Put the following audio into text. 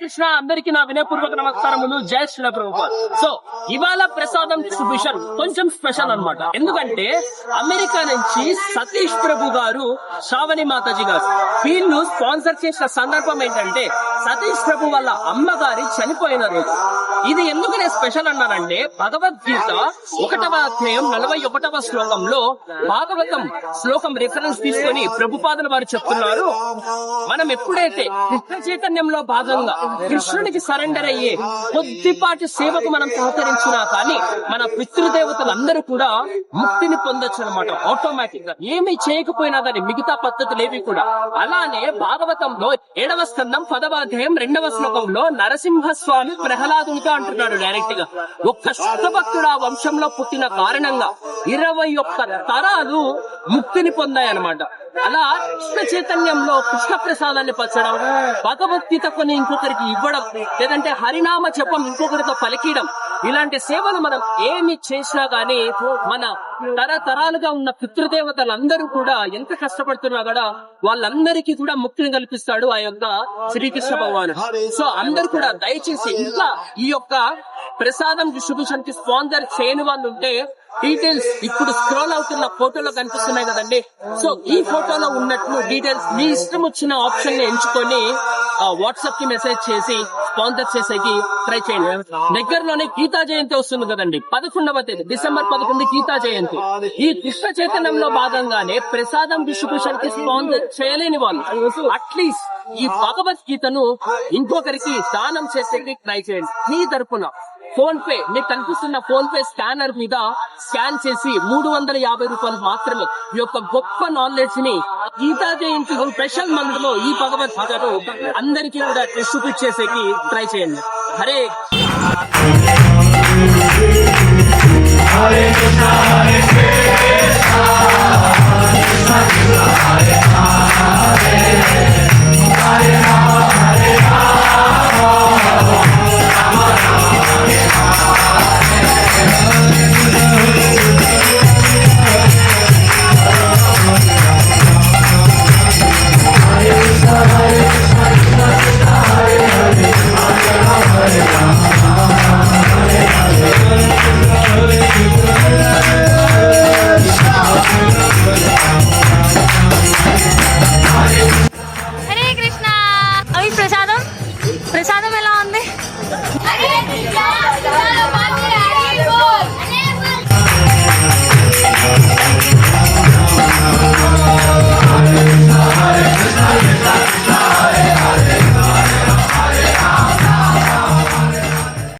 కృష్ణ అందరికి నా వినయపూర్వక నమస్కారములు. జై శ్రీ ప్రభుపాద్ సో ఇవాళ ప్రసాదం డిస్ట్రిబ్యూషన్ కొంచెం స్పెషల్ అన్నమాట. ఎందుకంటే అమెరికా నుంచి సతీష్ ప్రభు గారు శ్రావణి మాతాజీ గారు. వీళ్ళు స్పాన్సర్ చేసిన సందర్భం ఏంటంటే సతీష్ ప్రభు వాళ్ళ అమ్మగారి చనిపోయిన రోజు. ఇది ఎందుకు నేను స్పెషల్ అన్నానంటే భగవద్గీత ఒకటవ అధ్యాయం నలభై ఒకటవ శ్లోకంలో భాగవతం శ్లోకం రిఫరెన్స్ తీసుకొని ప్రభుపాదులు వారు చెప్తున్నారు. మనం ఎప్పుడైతే కృష్ణ చైతన్యంలో భాగంగా కృష్ణునికి సరెండర్ అయ్యే కొద్దిపాటి సేవకు మనం సహకరించినా కానీ మన పితృదేవతలందరూ కూడా ముక్తిని పొందొచ్చు అనమాట ఆటోమేటిక్గా. ఏమి చేయకపోయినా కానీ మిగతా పద్ధతులు ఏవి కూడా. అలానే భాగవతంలో ఏడవ స్కందం పదవ అధ్యాయం రెండవ శ్లోకంలో నరసింహస్వామి ప్రహ్లాదునిగా అంటున్నాడు డైరెక్ట్గా. ఒక్క శుద్ధభక్తుడు ఆ వంశంలో పుట్టిన కారణంగా ఇరవై ఒక్క తరాలు ముక్తిని పొందాయన్నమాట. అలా కృష్ణ చైతన్యంలో కృష్ణ ప్రసాదాన్ని పచ్చడం భగవద్గీత కొన్ని ఇంకొకరికి ఇవ్వడం లేదంటే హరినామ జపం ఇంకొకరితో పలికియడం ఇలాంటి సేవలు మనం ఏమి చేసినా గానీ మన తరతరాలుగా ఉన్న పితృదేవతలందరూ కూడా ఎంత కష్టపడుతున్నా కూడా వాళ్ళందరికీ కూడా ముక్తిని కల్పిస్తాడు ఆ యొక్క శ్రీకృష్ణ భగవాను సో అందరు కూడా దయచేసి ఇంకా ఈ యొక్క ప్రసాదం డిస్ట్రిబ్యూషన్కి స్పాన్సర్ చేయని వాళ్ళు ఉంటే డీటెయిల్స్ ఇప్పుడు స్క్రోల్ అవుతున్న ఫోటోలో కనిపిస్తున్నాయి కదండి. సో ఈ ఫోటోలో ఉన్నట్లు డీటెయిల్స్ మీ ఇష్టం వచ్చిన ఆప్షన్ని ఎంచుకొని వాట్సాప్కి మెసేజ్ చేసి స్పాన్సర్ చేసేకి ట్రై చేయండి. దగ్గరలోనే గీతా జయంతి వస్తుంది కదండి. పదకొండవ తేదీ డిసెంబర్ పదకొండు గీతా జయంతి. ఈ కృష్ణ చైతన్యంలో భాగంగానే ప్రసాదం డిస్ట్రిబ్యూషన్కి స్పాన్సర్ చేయలేని వాళ్ళు. అట్లీస్ట్ ఈ భగవద్గీతను ఇంకొకరికి దానం చేసేకి ట్రై చేయండి. మీ తరపున. ఫోన్ పే మీకు కనిపిస్తున్న ఫోన్ పే స్కానర్ మీద స్కాన్ చేసి మూడు వందల యాభై రూపాయలు మాత్రమే ఈ యొక్క గొప్ప నాలెడ్జ్ని గీతా జయంతి స్పెషల్ మంత్లో ఈ భగవద్గీతను అందరికీ కూడా డిస్ట్రిబ్యూట్ చేసేకి ట్రై చేయండి. Hare Hare Krishna, Hare Krishna, Krishna Krishna, Hare மேல வந்து